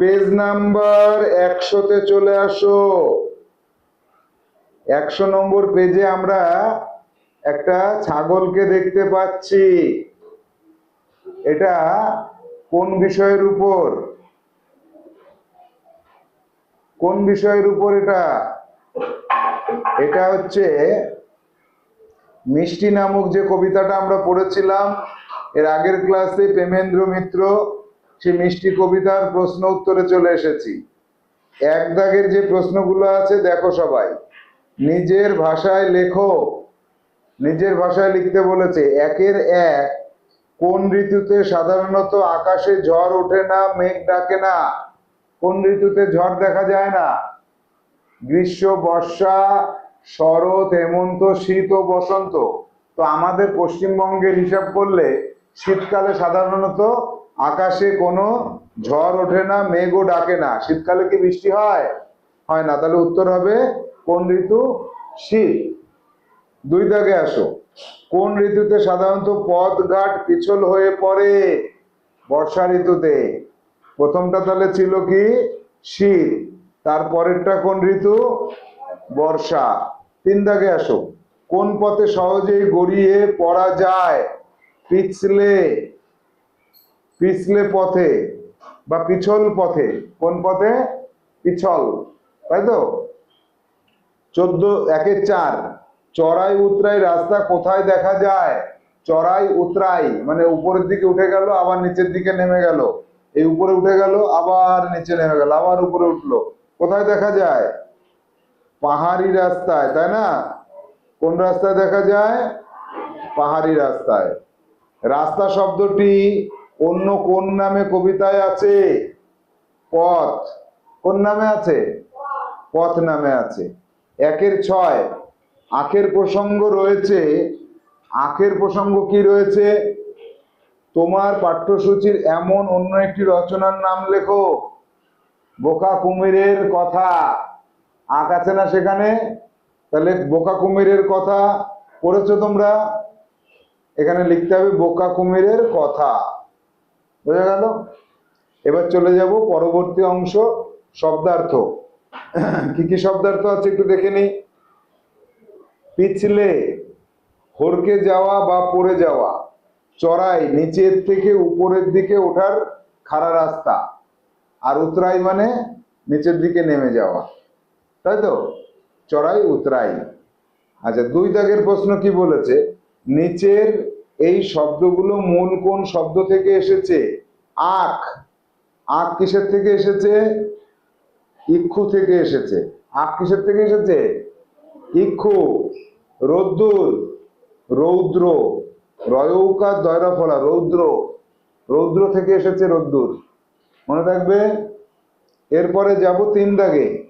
Page number একশোতে চলে আসো। একশো নম্বর পেজে আমরা একটা ছাগলকে দেখতে পাচ্ছি। এটা কোন বিষয়ের উপর? কোন বিষয়ের উপর এটা? এটা হচ্ছে মিষ্টি নামক যে কবিতাটা আমরা পড়েছিলাম, এর আগের ক্লাসে প্রেমেন্দ্র মিত্র সে মিষ্টি কবিতার প্রশ্ন উত্তরে চলে এসেছি। এক দাগের যে প্রশ্নগুলো আছে, দেখো সবাই। নিজের ভাষায় লেখো। নিজের ভাষায় লিখতে বলেছে, একের এক কোন ঋতুতে সাধারণত আকাশে ঝড় ওঠে না, মেঘ ডাকে না? কোন ঋতুতে ঝড় দেখা যায় না? গ্রীষ্ম, বর্ষা, শরৎ, হেমন্ত, শীত ও বসন্ত। তো আমাদের পশ্চিমবঙ্গের হিসাব করলে শীতকালে সাধারণত আকাশে কোনো ঝড় ওঠে না, মেঘও ডাকে না। শীতকালে কি বৃষ্টি হয়? হয় না। তাহলে উত্তর হবে কোন ঋতু? শীত। দুই দাগে আসো। কোন ঋতুতে সাধারণত পথ ঘাট পিছল হয়ে পড়ে? বর্ষা ঋতুতে। প্রথমটা তাহলে ছিল কি? শীত। তারপরেরটা কোন ঋতু? বর্ষা। তিন দাগে আসো। কোন পথে সহজেই গড়িয়ে পড়া যায়? পিছলে। পিছলে পথে বা পিছল পথে। কোন পথে? পিছল। তাই তো? চোদ্দ, একের চার। চড়াই উতরাই রাস্তা কোথায় দেখা যায়? চড়াই উতরাই মানে উপরের দিকে উঠে গেল, আবার নিচের দিকে নেমে গেল। এই উপরে উঠে গেল, আবার নিচে নেমে গেল, আবার উপরে উঠল। কোথায় দেখা যায়? পাহাড়ি রাস্তায়, তাই না? কোন রাস্তায় দেখা যায়? পাহাড়ি রাস্তায়। রাস্তা শব্দটি অন্য কোন নামে কবিতায় আছে? পথ। কোন নামে আছে? পথ নামে আছে। একের ছয়। আখের প্রসঙ্গ রয়েছে। আখের প্রসঙ্গ কি রয়েছে? তোমার পাঠ্যসূচির এমন অন্য একটি রচনার নাম লেখো। বোকা কুমিরের কথা। আখ আছে না সেখানে? তাহলে বোকা কুমিরের কথা পড়েছো তোমরা? এখানে লিখতে হবে বোকা কুমিরের কথা। বোঝা গেল? এবার চলে যাব পরবর্তী অংশ, শব্দার্থ। কি কি শব্দার্থ আছে একটু দেখে নিই। পিছলে, হরকে যাওয়া বা পড়ে যাওয়া। চড়াই, নিচের থেকে উপরের দিকে ওঠার খাড়া রাস্তা। আর উতরাই মানে নিচের দিকে নেমে যাওয়া। তাই তো? চড়াই, উতরাই। আচ্ছা দুই দাগের প্রশ্ন কি বলেছে? নিচের এই শব্দগুলো মূল কোন শব্দ থেকে এসেছে? আখ। আখ কিসের থেকে এসেছে? ইক্ষু থেকে এসেছে। আখ কিসের থেকে এসেছে? ইক্ষু। রোদ্দুর। রৌদ্র। রয়ৌকার দয়রা ফলা রৌদ্র। রৌদ্র থেকে এসেছে রোদ্দুর। মনে থাকবে? এরপরে যাব তিন দাগে।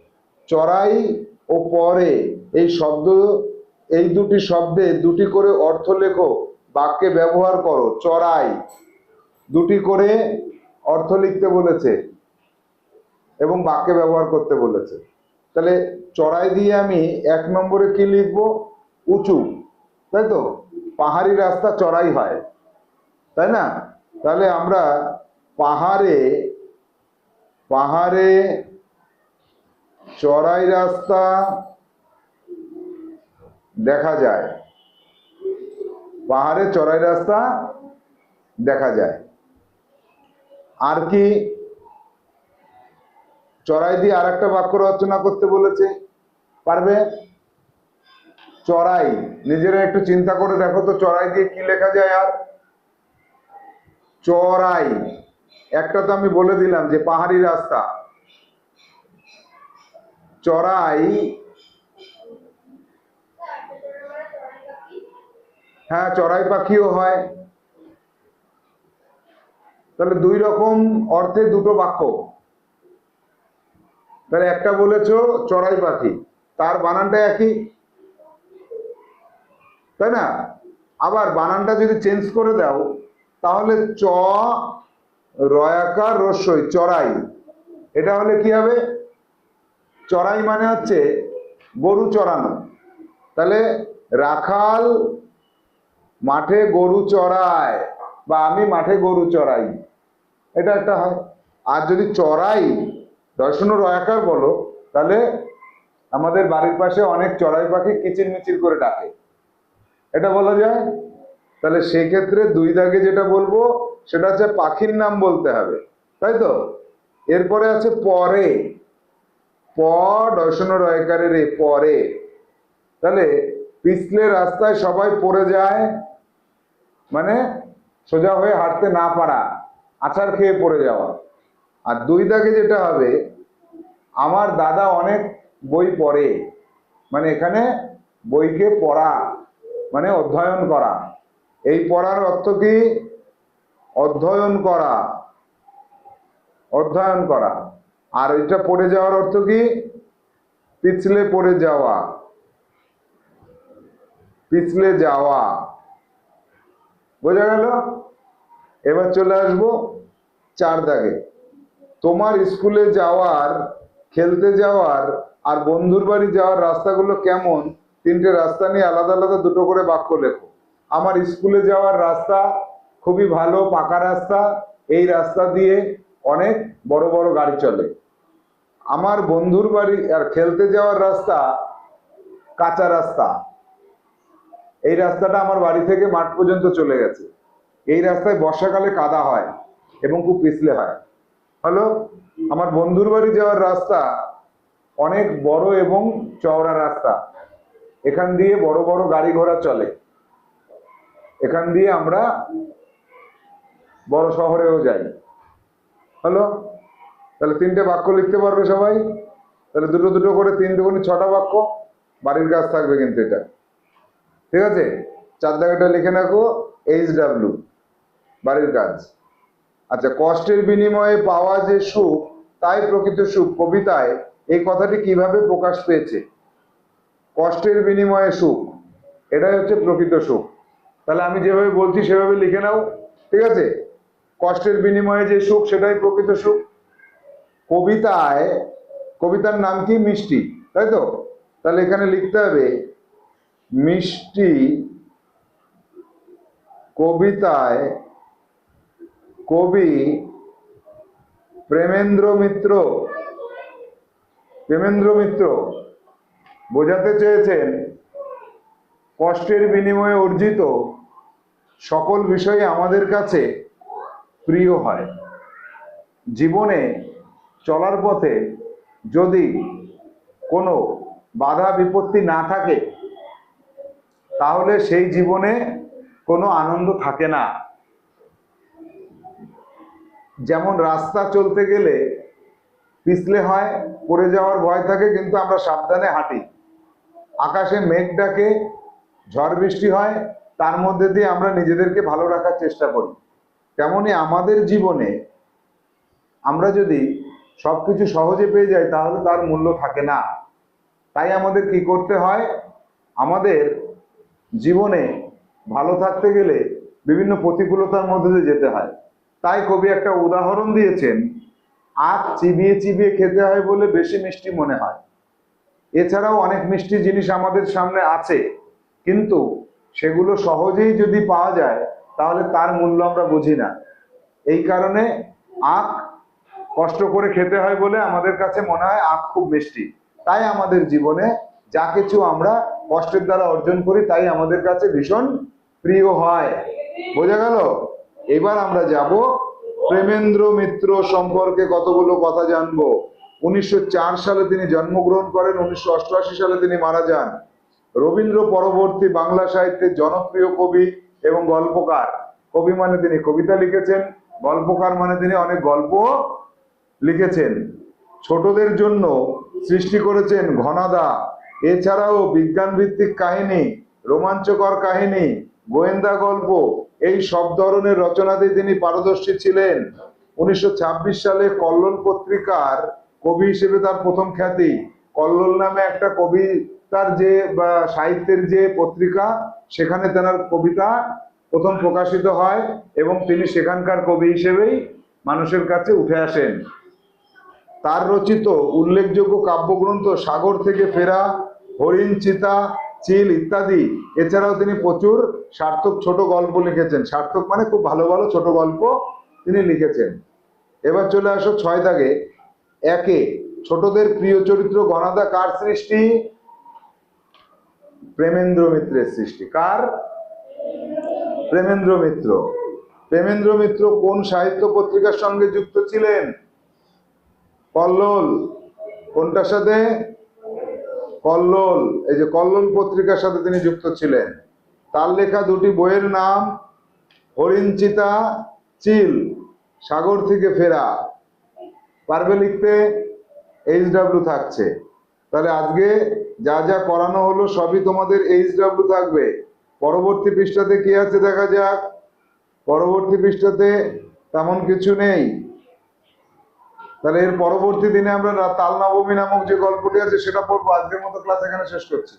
চড়াই ও পরে। এই শব্দ, এই দুটি শব্দে দুটি করে অর্থ লেখো। বাক্যে ব্যবহার করো, চড়াই। দুটি করে অর্থ লিখতে বলেছে এবং বাক্যে ব্যবহার করতে বলেছে। তাহলে চড়াই দিয়ে আমি এক নম্বরে কি লিখব? উঁচু। তাই তো? পাহাড়ি রাস্তা চড়াই হয়। তাই না? তাহলে আমরা পাহাড়ে পাহাড়ে চড়াই রাস্তা দেখা যায়। পাহাড়ে চড়াই রাস্তা দেখা যায়। আর কি চড়াই দিয়ে আর একটা বাক্য রচনা করতে বলেছে, পারবে? চড়াই, নিজেরা একটু চিন্তা করে দেখো তো চড়াই দিয়ে কি লেখা যায় আর? চড়াই, একটা তো আমি বলে দিলাম যে পাহাড়ি রাস্তা। চড়াই হ্যাঁ চড়াই পাখিও হয়। তাহলে দুই রকম অর্থে দুটো বাক্য। তাহলে একটা বলেছ, চড়াই পাখি, তার বানানটা একই। তাই না? আবার বানানটা যদি চেঞ্জ করে দাও, তাহলে চ রয়াকার রস্যই, চড়াই। এটা হলে কি হবে? চড়াই মানে হচ্ছে গরু চড়ানো। তাহলে রাখাল মাঠে গরু চড়ায় বা আমি মাঠে গরু চড়াই। এটা একটা হয়। আর যদি চড়াই, দর্শন রয়াকার বলো, তাহলে আমাদের বাড়ির পাশে অনেক চড়াই পাখি কিচির মিচির করে ডাকে। এটা বলা যায়? তাহলে সেক্ষেত্রে দুই দাগে যেটা বলব, সেটা হচ্ছে পাখির নাম বলতে হবে। তাই তো? এরপরে আছে পরে। প দর্শন রয়কারের এ পরে। তাহলে পিছলে রাস্তায় সবাই পড়ে যায় মানে সোজা হয়ে হাঁটতে না পারা আছাড় খেয়ে পড়ে যাওয়া। আর দুই দাগে যেটা হবে, আমার দাদা অনেক বই পড়ে মানে এখানে বইকে পড়া মানে অধ্যয়ন করা। এই পড়ার অর্থ কি? অধ্যয়ন করা অধ্যয়ন করা। আর এটা পড়ে যাওয়ার অর্থ কি? পিছলে পড়ে যাওয়া, পিছলে যাওয়া। বোঝা গেল? এবার চলে আসব চার দাগে। তোমার স্কুলে যাওয়ার, খেলতে যাওয়ার আর বন্ধুর বাড়ি যাওয়ার রাস্তাগুলো কেমন? তিনটে রাস্তা নিয়ে আলাদা আলাদা দুটো করে বাক্য লেখো। আমার স্কুলে যাওয়ার রাস্তা খুবই ভালো, পাকা রাস্তা। এই রাস্তা দিয়ে অনেক বড় বড় গাড়ি চলে। আমার বন্ধুর বাড়ি আর খেলতে যাওয়ার রাস্তা কাঁচা রাস্তা। এই রাস্তাটা আমার বাড়ি থেকে মাঠ পর্যন্ত চলে গেছে। এই রাস্তায় বর্ষাকালে কাদা হয় এবং খুব পিছলে হয়। হলো আমার বন্ধুর বাড়ি যাওয়ার রাস্তা অনেক বড় এবং চওড়া রাস্তা। এখান দিয়ে বড় বড় গাড়ি ঘোড়া চলে। এখান দিয়ে আমরা বড় শহরেও যাই। হলো তাহলে তিনটে বাক্য লিখতে পারবে সবাই? তাহলে দুটো দুটো করে তিন দুগুণে ছটা বাক্য? বাড়ির কাজ থাকবে কিন্তু এটা। ঠিক আছে? চার দাগাটা লিখে রাখো এইচ ডাব্লিউ বাড়ির কাজ। আচ্ছা কষ্টের বিনিময়ে পাওয়া যে সুখ, তাই প্রকৃত সুখ। কবিতায় এই কথাটি কীভাবে প্রকাশ পেয়েছে? কষ্টের বিনিময়ে সুখ, এটাই হচ্ছে প্রকৃত সুখ। তাহলে আমি যেভাবে বলছি, সেভাবে লিখে নাও, ঠিক আছে? কষ্টের বিনিময়ে যে সুখ, সেটাই প্রকৃত সুখ। কবিতায়, কবিতার নাম কি? মিষ্টি, তাই তো? তাহলে এখানে লিখতে হবে মিষ্টি কবিতায় কবি প্রেমেন্দ্র মিত্র। প্রেমেন্দ্র মিত্র বোঝাতে চেয়েছেন, কষ্টের বিনিময়ে অর্জিত সকল বিষয় আমাদের কাছে প্রিয় হয়। জীবনে চলার পথে যদি কোনো বাধা বিপত্তি না থাকে তাহলে সেই জীবনে কোনো আনন্দ থাকে না। যেমন রাস্তা চলতে গেলে পিছলে হয়, পড়ে যাওয়ার ভয় থাকে, কিন্তু আমরা সাবধানে হাঁটি। আকাশে মেঘ ডাকে, ঝড় বৃষ্টি হয়, তার মধ্যে দিয়ে আমরা নিজেদেরকে ভালো রাখার চেষ্টা করি। তেমনি আমাদের জীবনে আমরা যদি সবকিছু সহজে পেয়ে যাই, তাহলে তার মূল্য থাকে না। তাই আমাদের কি করতে হয়? আমাদের জীবনে ভালো থাকতে গেলে বিভিন্ন প্রতিকূলতার মধ্যে দিয়ে যেতে হয়। তাই কবি একটা উদাহরণ দিয়েছেন, আখ চিবিয়ে চিবিয়ে খেতে হয় বলে বেশি মিষ্টি মনে হয়। এছাড়াও অনেক মিষ্টি জিনিস আমাদের সামনে আছে, কিন্তু সেগুলো সহজেই যদি পাওয়া যায়, তাহলে তার মূল্য আমরা বুঝি না। এই কারণে আখ কষ্ট করে খেতে হয় বলে আমাদের কাছে মনে হয় আখ খুব মিষ্টি। তাই আমাদের জীবনে যা কিছু আমরা কষ্টের দ্বারা অর্জন করি, তাই আমাদের কাছে ভীষণ প্রিয় হয়। বোঝা গেল? এবার আমরা যাব প্রেমেন্দ্র মিত্র সম্পর্কে কতগুলো কথা জানব। উনিশশো চার সালে তিনি জন্মগ্রহণ করেন, উনিশশো অষ্টআশি সালে তিনি মারা যান। রবীন্দ্র পরবর্তী বাংলা সাহিত্যের জনপ্রিয় কবি এবং গল্পকার। কবি মানে তিনি কবিতা লিখেছেন, গল্পকার মানে তিনি অনেক গল্প লিখেছেন। ছোটদের জন্য সৃষ্টি করেছেন ঘনাদা এছাড়াও বিজ্ঞান ভিত্তিক কাহিনী, রোমাঞ্চকর কাহিনী, গোয়েন্দা গল্প, এই সব ধরনের রচনাতে তিনি পারদর্শী ছিলেন। উনিশশো ছাব্বিশ সালে কল্লোল পত্রিকার কবি হিসেবে তার প্রথম খ্যাতি। কল্লোল নামে একটা কবিতার যে, বা সাহিত্যের যে পত্রিকা, সেখানে তেনার কবিতা প্রথম প্রকাশিত হয় এবং তিনি সেখানকার কবি হিসেবেই মানুষের কাছে উঠে আসেন। তার রচিত উল্লেখযোগ্য কাব্যগ্রন্থ সাগর থেকে ফেরা হরিণ, চিতা, চিল ইত্যাদি। এছাড়াও তিনি প্রচুর সার্থক ছোট গল্প লিখেছেন। সার্থক মানে খুব ভালো ভালো ছোট গল্প তিনি লিখেছেন। এবার চলে আসো ছয় দাগে। একে, ছোটদের প্রিয় চরিত্র গণাদা কার সৃষ্টি? প্রেমেন্দ্র মিত্রের সৃষ্টি। কার? প্রেমেন্দ্র মিত্র। প্রেমেন্দ্র মিত্র কোন সাহিত্য পত্রিকার সঙ্গে যুক্ত ছিলেন? কল্লোল কোনটার সাথে? কল্লোল, এই যে কল্লোল পত্রিকার সাথে তিনি যুক্ত ছিলেন। তার লেখা দুটি বইয়ের নাম হরিঞ্চিতা চিল, সাগর থেকে ফেরা। পারবে লিখতে এইচ ডাব্লিউ থাকছে। তাহলে আজকে যা যা করানো হলো সবই তোমাদের এইচ ডাব্লিউ থাকবে। পরবর্তী পৃষ্ঠাতে কি আছে দেখা যাক? পরবর্তী পৃষ্ঠাতে তেমন কিছু নেই। তাহলে এর পরবর্তী দিনে আমরা তাল নবমী নামক যে গল্পটি আছে সেটা পড়ব। আজকের মতো ক্লাস এখানে শেষ করছি।